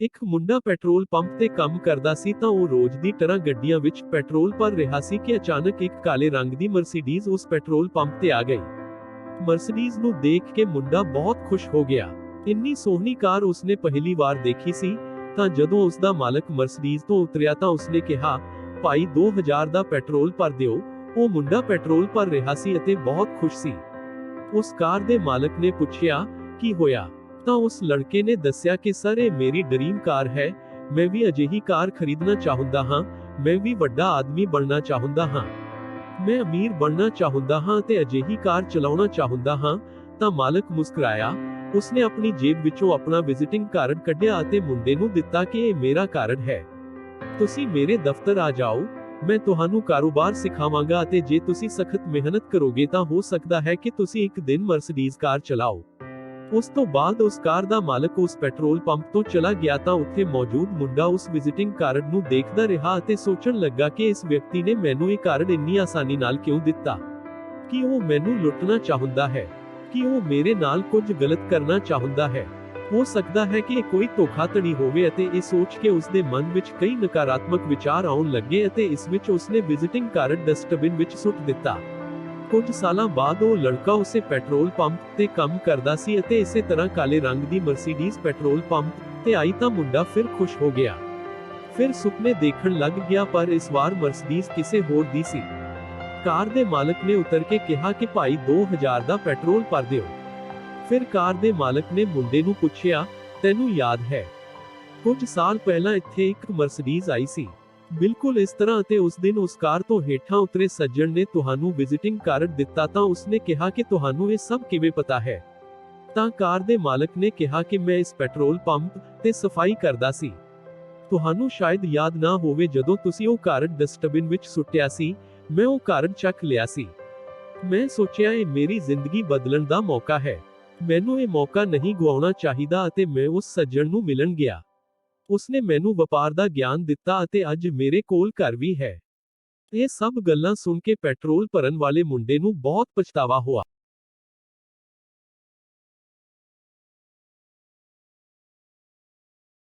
ਇੱਕ ਮੁੰਡਾ petrol pump ਤੇ ਕੰਮ ਕਰਦਾ ਸੀ ਤਾਂ ਉਹ ਰੋਜ਼ ਦੀ ਤਰ੍ਹਾਂ ਗੱਡੀਆਂ ਵਿੱਚ ਪੈਟਰੋਲ ਭਰ ਰਿਹਾ ਸੀ ਕਿ ਅਚਾਨਕ ਇੱਕ ਕਾਲੇ ਰੰਗ ਦੀ ਮਰਸੀਡੀਜ਼ ਉਸ ਪੈਟਰੋਲ ਪੰਪ ਤੇ ਆ ਗਈ। ਮਰਸੀਡੀਜ਼ ਨੂੰ ਦੇਖ ਕੇ ਮੁੰਡਾ ਬਹੁਤ ਖੁਸ਼ ਹੋ ਗਿਆ। ਇੰਨੀ ਸੋਹਣੀ ਕਾਰ ਉਸਨੇ ਪਹਿਲੀ ਵਾਰ ਦੇਖੀ ਸੀ, ਤਾਂ ਜਦੋਂ ਉਸ ਦਾ ਮਾਲਕ ਮਰਸੀਡੀਜ਼ ਤੋਂ ਉਤਰਿਆ ਤਾਂ ਉਸਨੇ ਕਿਹਾ, ਭਾਈ 2000 ਦਾ ਪੈਟਰੋਲ ਭਰ ਦਿਓ। ਉਹ ਮੁੰਡਾ ਪੈਟਰੋਲ ਭਰ ਰਿਹਾ ਸੀ ਅਤੇ ਬਹੁਤ ਖੁਸ਼ ਸੀ। ਉਸ ਕਾਰ ਦੇ ਮਾਲਕ ਨੇ ਪੁੱਛਿਆ, ਕੀ ਹੋਇਆ? ਤਾਂ ਉਸ ਲੜਕੇ ਨੇ ਦੱਸਿਆ ਕਿ, ਸਰ, ਇਹ ਮੇਰੀ ਡ੍ਰੀਮ ਕਾਰ ਹੈ। ਮੈਂ ਵੀ ਅਜਿਹੀ ਕਾਰ ਖਰੀਦਣਾ ਚਾਹੁੰਦਾ ਹਾਂ। ਮੈਂ ਵੀ ਵੱਡਾ ਆਦਮੀ ਬਣਨਾ ਚਾਹੁੰਦਾ ਹਾਂ। ਮੈਂ ਅਮੀਰ ਬਣਨਾ ਚਾਹੁੰਦਾ ਹਾਂ ਤੇ ਅਜਿਹੀ ਕਾਰ ਚਲਾਉਣਾ ਚਾਹੁੰਦਾ ਹਾਂ। ਤਾਂ ਮਾਲਕ ਮੁਸਕਰਾਇਆ। ਉਸਨੇ ਆਪਣੀ ਜੇਬ ਵਿੱਚੋਂ ਆਪਣਾ ਵਿਜ਼ਿਟਿੰਗ ਕਾਰਡ ਕੱਢਿਆ ਅਤੇ ਮੁੰਡੇ ਨੂੰ ਦਿੱਤਾ ਕਿ, ਇਹ ਮੇਰਾ ਕਾਰਡ ਹੈ। ਤੁਸੀਂ ਮੇਰੇ ਦਫ਼ਤਰ ਆ ਜਾਓ। ਮੈਂ ਤੁਹਾਨੂੰ ਕਾਰੋਬਾਰ ਸਿਖਾਵਾਂਗਾ ਅਤੇ ਜੇ ਤੁਸੀਂ ਸਖਤ ਮਿਹਨਤ ਕਰੋਗੇ ਤਾਂ ਹੋ ਸਕਦਾ ਹੈ ਕਿ ਤੁਸੀਂ ਇੱਕ ਦਿਨ ਮਰਸੀਡੀਜ਼ ਕਾਰ ਚਲਾਓ। ਉਸ ਤੋਂ ਬਾਅਦ ਉਸ ਕਾਰ ਦਾ ਮਾਲਕ ਉਸ ਪੈਟਰੋਲ ਪੰਪ ਤੋਂ ਚਲਾ ਗਿਆ ਤਾਂ ਉੱਥੇ ਮੌਜੂਦ ਮੁੰਡਾ ਉਸ ਵਿਜ਼ਿਟਿੰਗ ਕਾਰਡ ਨੂੰ ਦੇਖਦਾ ਰਿਹਾ ਅਤੇ ਸੋਚਣ ਲੱਗਾ ਕਿ ਇਸ ਵਿਅਕਤੀ ਨੇ ਮੈਨੂੰ ਇਹ ਕਾਰਡ ਇੰਨੀ ਆਸਾਨੀ ਨਾਲ ਕਿਉਂ ਦਿੱਤਾ? ਕਿ ਉਹ ਮੈਨੂੰ ਲੁੱਟਣਾ ਚਾਹੁੰਦਾ ਹੈ? ਕਿ ਉਹ ਮੇਰੇ ਨਾਲ ਕੁਝ ਗਲਤ ਕਰਨਾ ਚਾਹੁੰਦਾ ਹੈ? ਹੋ ਸਕਦਾ ਹੈ ਕਿ ਇਹ ਕੋਈ ਧੋਖਾਧੜੀ ਹੋਵੇ ਅਤੇ ਇਹ ਸੋਚ ਕੇ ਉਸ ਦੇ ਮਨ ਵਿੱਚ ਕਈ ਨਕਾਰਾਤਮਕ ਵਿਚਾਰ ਆਉਣ ਲੱਗੇ ਅਤੇ ਇਸ ਵਿੱਚ ਉਸਨੇ ਵਿਜ਼ਿਟਿੰਗ ਕਾਰਡ ਡਸਟਬਿਨ ਵਿੱਚ ਸੁੱਟ ਦਿੱਤਾ। ਕੁਝ ਸਾਲਾਂ ਬਾਅਦ ਉਹ ਲੜਕਾ ਉਸੇ ਪੈਟਰੋਲ ਪੰਪ ਤੇ ਕੰਮ ਕਰਦਾ ਸੀ ਅਤੇ ਇਸੇ ਤਰ੍ਹਾਂ ਕਾਲੇ ਰੰਗ ਦੀ ਮਰਸੀਡੀਜ਼ ਪੈਟਰੋਲ ਪੰਪ ਤੇ ਆਈ ਤਾਂ ਮੁੰਡਾ ਫਿਰ ਖੁਸ਼ ਹੋ ਗਿਆ। ਫਿਰ ਸੁਪਨੇ ਦੇਖਣ ਲੱਗ ਗਿਆ ਪਰ ਇਸ ਵਾਰ ਮਰਸੀਡੀਜ਼ ਕਿਸੇ ਹੋਰ ਦੀ ਸੀ। ਕਾਰ ਦੇ ਮਾਲਕ ਨੇ ਉਤਰ ਕੇ ਕਿਹਾ ਕਿ ਭਾਈ 2000 ਦਾ ਪੈਟਰੋਲ ਭਰ ਦਿਓ। ਫਿਰ ਕਾਰ ਦੇ ਮਾਲਕ ਨੇ ਮੁੰਡੇ ਨੂੰ ਪੁੱਛਿਆ, ਤੈਨੂੰ ਯਾਦ ਹੈ? ਕੁਝ ਸਾਲ ਪਹਿਲਾਂ ਇੱਥੇ ਇੱਕ ਮਰਸੀਡੀਜ਼ ਆਈ ਸੀ। ਬਿਲਕੁਲ ਇਸ ਤਰ੍ਹਾਂ ਅਤੇ ਉਸ ਦਿਨ ਉਸ ਕਾਰ ਤੋਂ ਹੇਠਾਂ ਉਤਰੇ ਸੱਜਣ ਨੇ ਤੁਹਾਨੂੰ ਵਿਜ਼ਿਟਿੰਗ ਕਾਰਡ ਦਿੱਤਾ ਤਾਂ ਉਸਨੇ ਕਿਹਾ ਕਿ ਤੁਹਾਨੂੰ ਇਹ ਸਭ ਕਿਵੇਂ ਪਤਾ ਹੈ। ਤਾਂ ਕਾਰ ਦੇ ਮਾਲਕ ਨੇ ਕਿਹਾ ਕਿ ਮੈਂ ਇਸ ਪੈਟਰੋਲ ਪੰਪ ਤੇ ਸਫ਼ਾਈ ਕਰਦਾ ਸੀ। ਤੁਹਾਨੂੰ ਸ਼ਾਇਦ ਯਾਦ ਨਾ ਹੋਵੇ ਜਦੋਂ ਤੁਸੀਂ ਉਹ ਕਾਰਡ ਡਸਟਬਿਨ ਵਿੱਚ ਸੁੱਟਿਆ ਸੀ, ਮੈਂ ਉਹ ਕਾਰਡ ਚੱਕ ਲਿਆ ਸੀ। ਮੈਂ ਸੋਚਿਆ ਇਹ ਮੇਰੀ ਜ਼ਿੰਦਗੀ ਬਦਲਣ ਦਾ ਮੌਕਾ ਹੈ। ਮੈਨੂੰ ਇਹ ਮੌਕਾ ਨਹੀਂ ਗਵਾਉਣਾ ਚਾਹੀਦਾ ਅਤੇ ਮੈਂ ਉਸ ਸੱਜਣ ਨੂੰ ਮਿਲਣ ਗਿਆ। ਉਸਨੇ ਮੈਨੂੰ ਵਪਾਰ ਦਾ ਗਿਆਨ ਦਿੱਤਾ ਅਤੇ ਅੱਜ ਮੇਰੇ ਕੋਲ ਘਰ ਵੀ ਹੈ। ਇਹ ਸਭ ਗੱਲਾਂ ਸੁਣ ਕੇ ਪੈਟਰੋਲ ਭਰਨ ਵਾਲੇ ਮੁੰਡੇ ਨੂੰ ਬਹੁਤ ਪਛਤਾਵਾ ਹੋਇਆ।